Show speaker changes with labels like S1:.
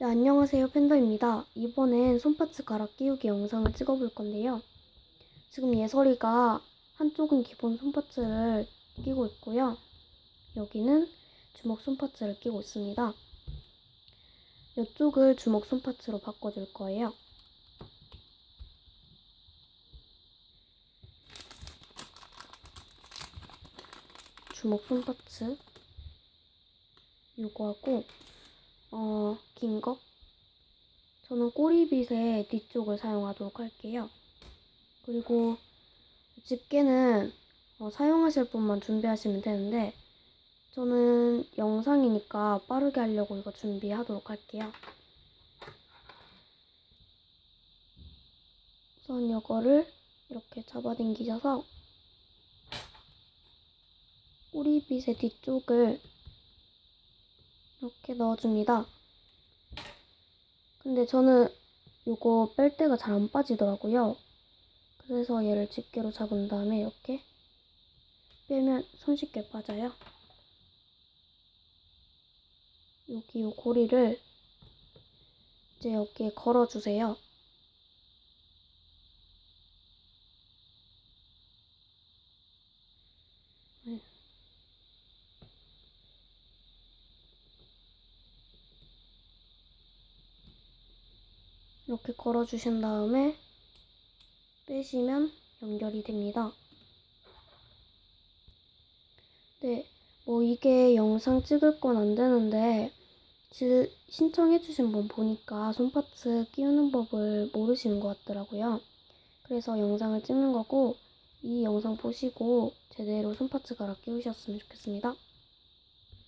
S1: 네, 안녕하세요. 팬더입니다. 이번엔 손파츠 갈아 끼우기 영상을 찍어볼 건데요. 지금 예설이가 한쪽은 기본 손파츠를 끼고 있고요. 여기는 주먹 손파츠를 끼고 있습니다. 이쪽을 주먹 손파츠로 바꿔줄 거예요. 주먹 손파츠 요거 하고 어, 긴 거? 저는 꼬리빗의 뒤쪽을 사용하도록 할게요. 그리고 집게는 어, 사용하실 분만 준비하시면 되는데 저는 영상이니까 빠르게 하려고 이거 준비하도록 할게요. 우선 이거를 이렇게 잡아당기셔서 꼬리빗의 뒤쪽을 이렇게 넣어줍니다. 근데 저는 이거 뺄 때가 잘 안 빠지더라고요. 그래서 얘를 집게로 잡은 다음에 이렇게 빼면 손쉽게 빠져요. 여기 이 고리를 이제 여기에 걸어주세요. 이렇게 걸어주신 다음에 빼시면 연결이 됩니다. 네, 뭐 이게 영상 찍을 건 안 되는데 질, 신청해주신 분 보니까 손파츠 끼우는 법을 모르시는 것 같더라고요. 그래서 영상을 찍는 거고 이 영상 보시고 제대로 손파츠 갈아 끼우셨으면 좋겠습니다.